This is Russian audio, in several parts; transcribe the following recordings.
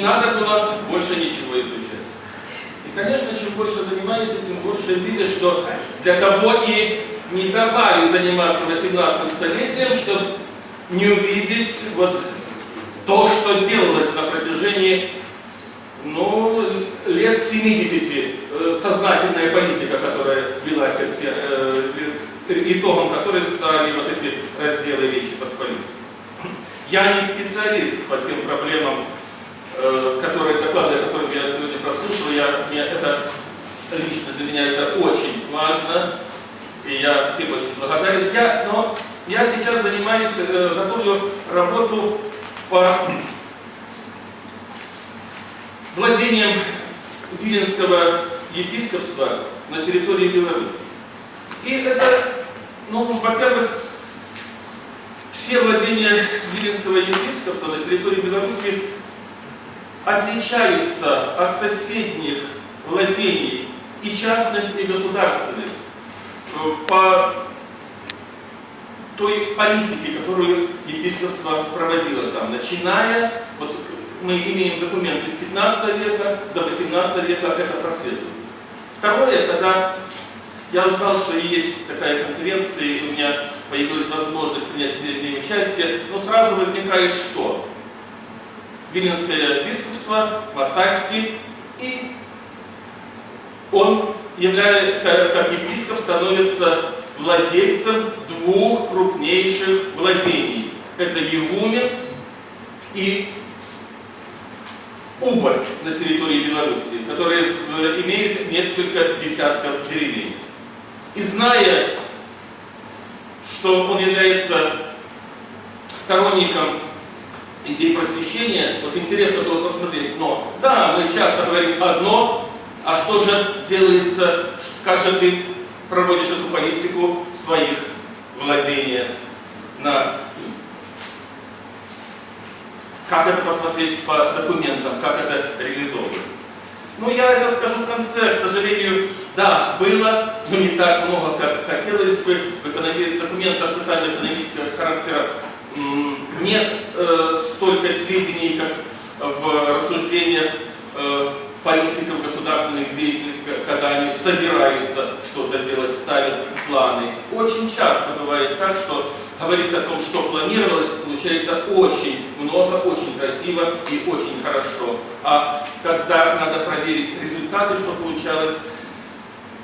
надо было больше ничего изучать. И, конечно, чем больше занимаешься, тем больше видишь, что для того и не давали заниматься 18 столетием, чтобы не увидеть вот то, что делалось на протяжении ну, лет 70 э, сознательная политика, которая велась, э, итогом которой стали вот эти разделы Речи Посполитой. Я не специалист по тем проблемам, э, которые, доклады, которые я сегодня прослушал, я, мне это лично для меня это очень важно, и я всем очень благодарен. Я, но я сейчас занимаюсь, э, готовлю работу по владением Виленского епископства на территории Беларуси. И это, ну, во-первых, все владения Виленского епископства на территории Беларуси отличаются от соседних владений и частных, и государственных по той политике, которую епископство проводило там, начиная, вот мы имеем документы с 15 века до 18 века, это прослеживается. Второе, когда я узнал, что есть такая конференция, и у меня появилась возможность принять в ней участие, но сразу возникает что? Виленское епископство, Масальский, и он, являя, как епископ, становится владельцем двух крупнейших владений. Это Егумен и Уборь на территории Беларуси, которые имеют несколько десятков деревень. И зная, что он является сторонником идей просвещения, вот интересно было посмотреть, но да, мы часто говорим одно, а что же делается, как же ты проводишь эту политику в своих владениях на как это посмотреть по документам, как это реализовывать. Ну, я это скажу в конце, к сожалению, да, было, но не так много, как хотелось бы. В экономи... документах социально-экономического характера нет э, столько сведений, как в рассуждениях э, политиков, государственных деятелей, когда они собираются что-то делать, ставят планы. Очень часто бывает так, что говорить о том, что планировалось, получается очень много, очень красиво и очень хорошо. А когда надо проверить результаты, что получалось,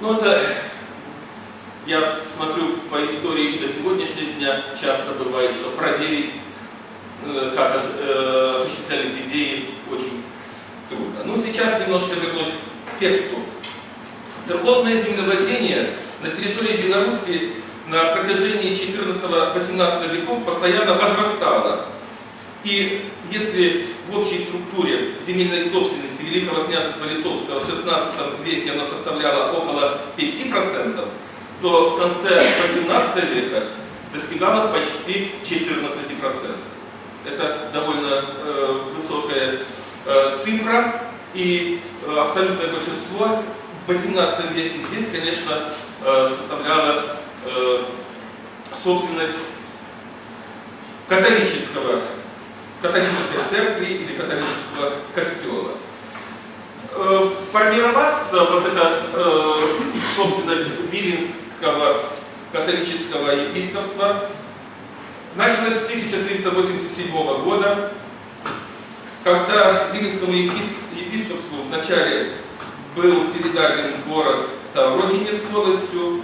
ну это, я смотрю по истории до сегодняшнего дня, часто бывает, что проверить, как э, осуществлялись идеи, очень трудно. Ну, сейчас немножко вернусь к тексту. Церковное землевладение на территории Беларуси на протяжении 14-18 веков постоянно возрастало. И если в общей структуре земельной собственности Великого княжества Литовского в 16 веке она составляла около 5%, то в конце 18 века достигала почти 14%. Это довольно э, высокая э, цифра, и э, абсолютное большинство в 18 веке здесь, конечно, э, составляло э, собственность католического, католической церкви или католического костела. Э, формироваться вот эта э, собственность Виленского католического епископства началась с 1387 года, когда Виленскому епископству вначале был передаден город Таврогинец с волостью,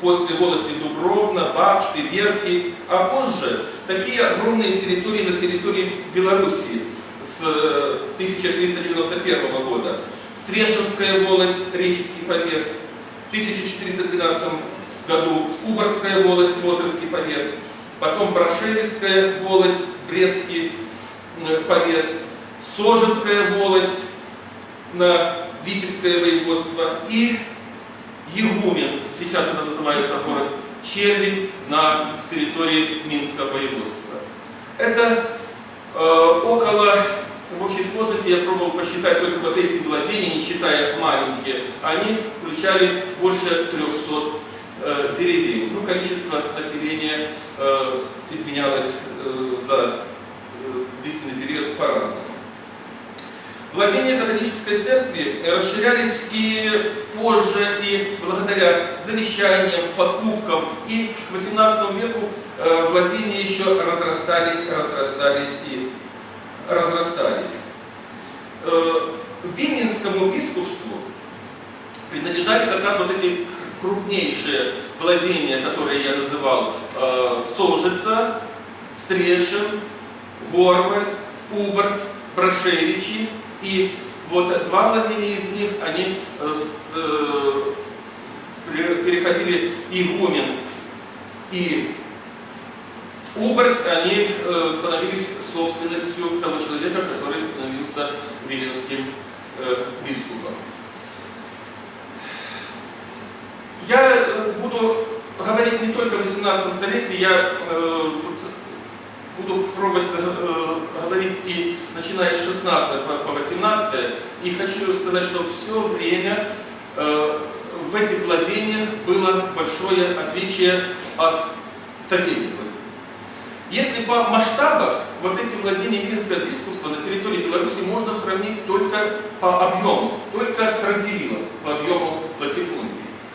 после волости Дубровна, Бакшты, Верки, а позже такие огромные территории на территории Белоруссии с 1391 э, года. Стрешинская волость, Реческий повет, в 1413 году Уборская волость, Мозырский повет, потом Брашевицкая волость, Брестский э, повет, Сожецкая волость на Витебское воеводство и Егумен, сейчас это называется город Червень на территории Минского воеводства. Это э, около, в общей сложности я пробовал посчитать только вот эти владения, не считая маленькие, они включали больше 300 э, деревень. Ну, количество населения э, изменялось э, за э, длительный период по-разному. Владения католической церкви расширялись и позже, и благодаря завещаниям, покупкам, и к XVIII веку э, владения еще разрастались, разрастались и разрастались. Э, Виннинскому бискупству принадлежали как раз вот эти крупнейшие владения, которые я называл, э, Сожица, Стрешин, Горваль, Уборс, Брошевичи, и вот два владения из них, они э, э, переходили игумен и Убрать, они становились собственностью того человека, который становился виленским бискупом. Я буду говорить не только о 18 столетии, я буду пробовать э, говорить и начиная с 16 по, по 18 и хочу сказать, что все время э, в этих владениях было большое отличие от соседних. Если по масштабах вот эти владения Виленского бискупства на территории Беларуси можно сравнить только по объему, только с Радзивиллом по объему латифундии.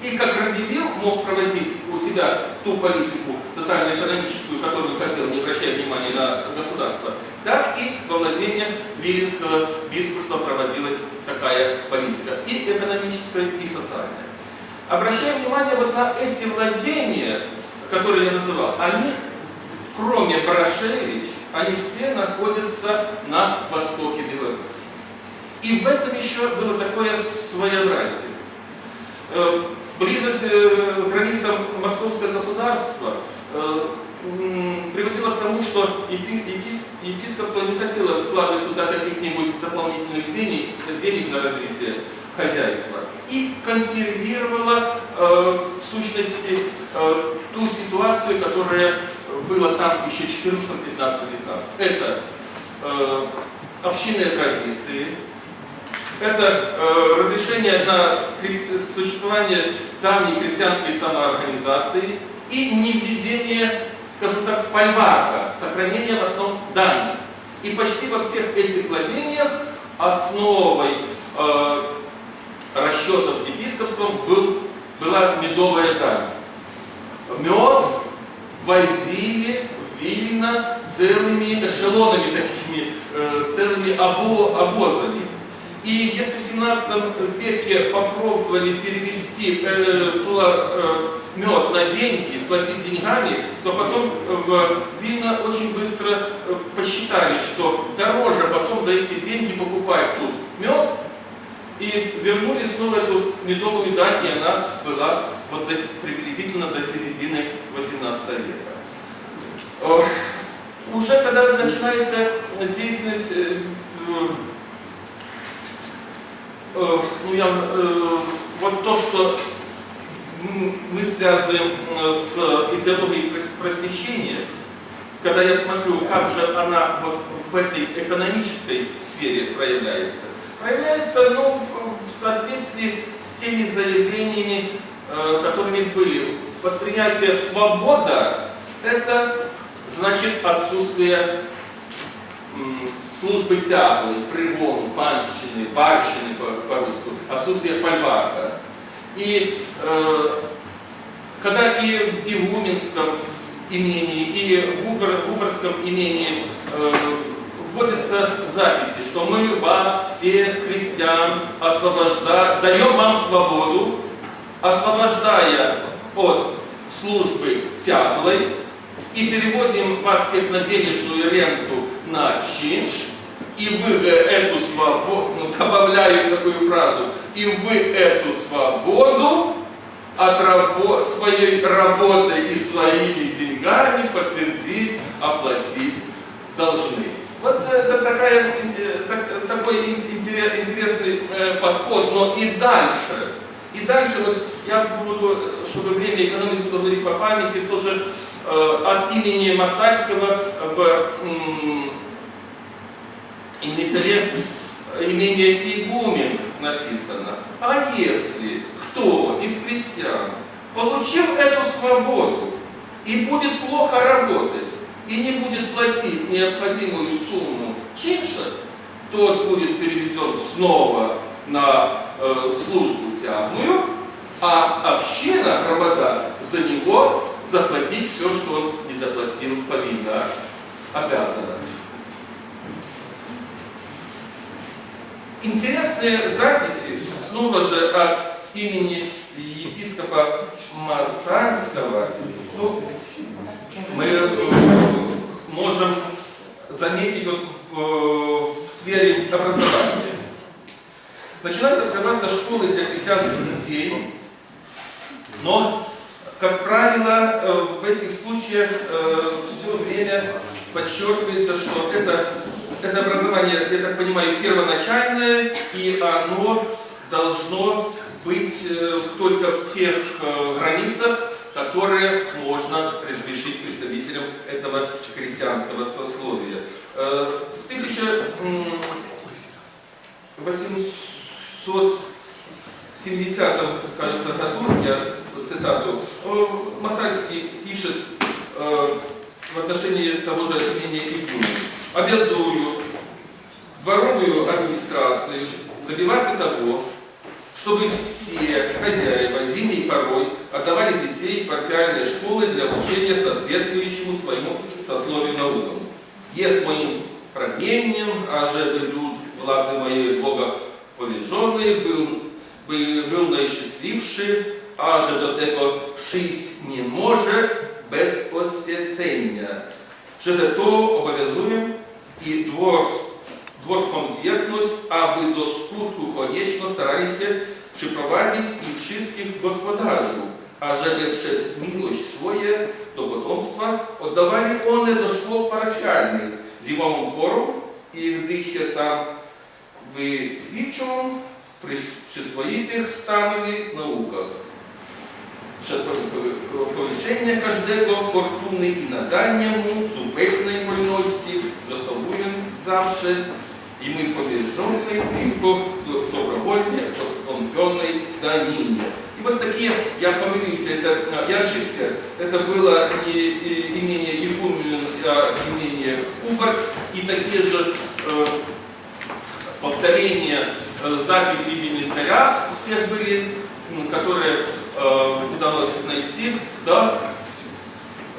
И как Радзивилл мог проводить у себя ту политику социально-экономическую, которую хотел, не обращая внимания на государство, так и во владениях Виленского бискупства проводилась такая политика, и экономическая, и социальная. Обращая внимание вот на эти владения, которые я называл, они, кроме Брашевич, они все находятся на востоке Беларуси. И в этом еще было такое своеобразие э, близость э, к границам московского государства э, приводила к тому, что епископство не хотело вкладывать туда каких-нибудь дополнительных денег, денег на развитие хозяйства и консервировала э, в сущности э, ту ситуацию, которая была там еще 14-15 веках. Это э, общинные традиции, это э, разрешение на существование давней крестьянской самоорганизации и невведение, скажем так, фольварка, сохранение в основном дани. И почти во всех этих владениях основой э, расчетов с епископством был, была медовая дань. Мед возили в Вильно целыми эшелонами, такими э, целыми обо, обозами. И если в 17 веке попробовали перевести э, э, мед на деньги, платить деньгами, то потом в Вильно очень быстро э, посчитали, что дороже потом за эти деньги покупать тут мед, и вернули снова эту медовую дань, и она была вот до, приблизительно до середины 18 века. Уже когда начинается деятельность э, Э, ну, я, э, вот то, что мы связываем э, с идеологией просвещения, когда я смотрю, как же она вот в этой экономической сфере проявляется, проявляется ну, в соответствии с теми заявлениями, которыми были. Восприятие свобода – это значит отсутствие службы тяглы, пригону, панщины, барщины по-русски, отсутствие фольварка. И э, когда и в Игуменском имении, и в, Убер, в Уборском имении э, вводятся записи, что мы вас, всех крестьян, освобождаем, даем вам свободу, освобождая от службы тяглой, и переводим вас всех на денежную ренту на чинш, и вы эту свободу, ну, добавляю такую фразу, и вы эту свободу от рабо своей работой и своими деньгами подтвердить, оплатить должны. Вот это такая, так, такой интересный э, подход, но и дальше. И дальше вот я буду, чтобы время экономить, буду говорить по памяти, тоже э, от имени Масальского в инвентаре имение игумен написано. А если кто из крестьян получил эту свободу и будет плохо работать, и не будет платить необходимую сумму чинша, тот будет переведен снова на э, службу тягную, а община, громада, за него заплатить все, что он не доплатил повинно, обязана. Интересные записи, снова же от имени епископа Масальского, ну, мы э, можем заметить вот в, э, в сфере образования. Начинают открываться школы для крестьянских детей, но, как правило, э, в этих случаях все время подчеркивается, что это, это образование, я так понимаю, первоначальное, и оно должно быть э, только в тех э, границах, которые можно разрешить представителям этого крестьянского сословия. Э, В 1870 кажется, году, я цитату, Масальский пишет в отношении того же имения Игуны. Обязую дворовую администрацию добиваться того, чтобы все хозяева зимней порой отдавали детей в парфиальные школы для обучения соответствующему своему сословию наукам. Есть моим прагнением, а же люд владzy моей Бога повіжоний, był, był, był najszczęśliwszy, a że do tego przyjść nie może bez oświecenia. Przez to obowiązuję i dwor, dworską zwierność, aby do skutku koniecznie starali się przyprowadzić i wszystkich gospodarzy, ażeby przez miłość swoje do potomstwa oddawali one do szkół parafialnych zimową porą i gdy się tam wyćwiczą, przy przyzwoitych stanowi naukach. Przez powierzchnię każdego fortuny i nadania mu zupełnej wolności zostawuję i my powierzchownej tylko do- dobrowolnie postąpionej daninie. И вот такие, я помылился, это, а, я ошибся, это было не имение Игумен, а имение Кубарь, и такие же э, повторения э, записей в инвентарях всех были, м, которые э, удалось найти до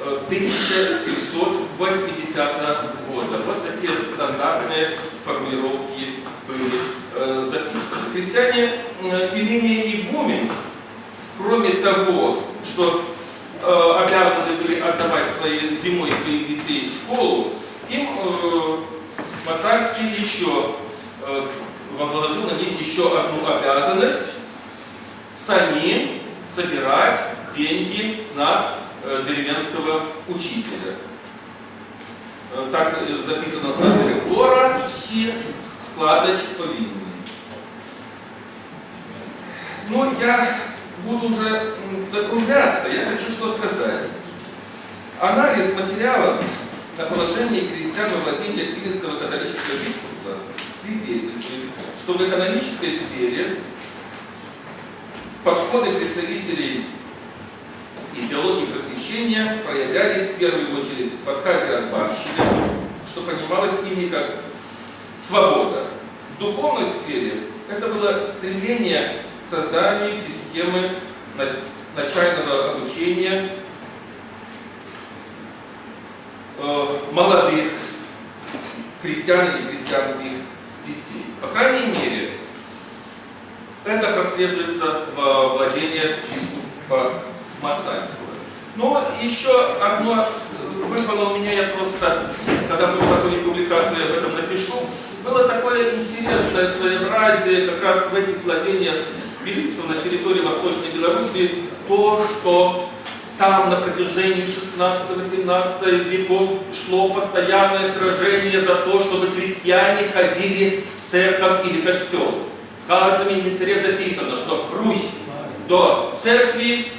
э, 1780 года. Вот такие стандартные формулировки были э, записаны. Крестьяне э, имения Игумен, кроме того, что э, обязаны были отдавать свои, зимой своих детей в школу, им Масальский еще возложил на них еще одну обязанность самим собирать деньги на деревенского учителя. Так записано на директора всі складач повинні. Ну, я буду уже закругляться. Я хочу что сказать. Анализ материалов на положение крестьян во владении Квилинского католического епископства свидетельствует, что в экономической сфере подходы представителей идеологии просвещения проявлялись в первую очередь в от барщины, что понималось ими как свобода. В духовной сфере это было стремление к созданию системы на- начального обучения э, молодых крестьян и крестьянских детей. По крайней мере, это прослеживается в владении епископа Масальского. Но еще одно выпало у меня, я просто, когда буду готовить публикацию, я об этом напишу. Было такое интересное своеобразие как раз в этих владениях бискупцев на территории Восточной Белоруссии, то, что там на протяжении 16-18 веков шло постоянное сражение за то, чтобы крестьяне ходили в церковь или костел. В каждом инвентаре записано, что Русь до церкви,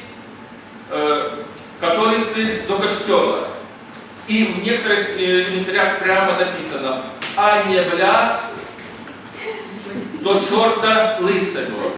католицы до костела. И в некоторых э, инвентарях прямо написано, а не в ляс до черта лысого.